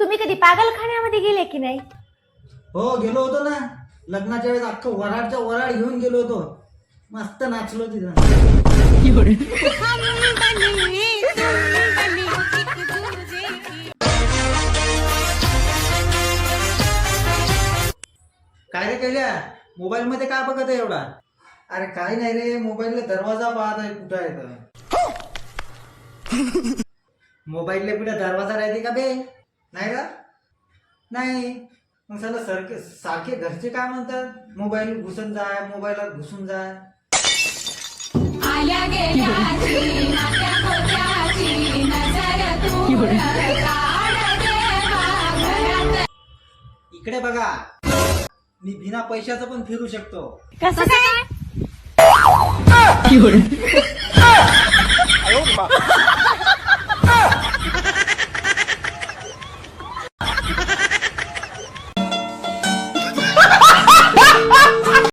तुम्ही कधी पागलखान्यामध्ये गेले की नाही? हो गेलो होतो ना. लग्नाच्या वेळेस अख्खं वराडच्या वराड घेऊन गेलो होतो. मस्त नाचलो तिथं. काय रे केल्या? मोबाईल मध्ये काय बघत आहे एवढा? अरे काय नाही रे मोबाईलला दरवाजा पाहत आहे कुठं आहे तर मोबाईलला कुठे दरवाजा राहते का बे? नाही का? नाही. मग सगळं सारखे सारखे घरचे काय म्हणतात? मोबाईल घुसून जाय मोबाईलात घुसून जाय. आल्या गेल्याची नात्या खोट्याची नजर तू काढ देवा घरात इकडे बघा. मी बिना पैशाचं पण फिरू शकतो. कसं काय?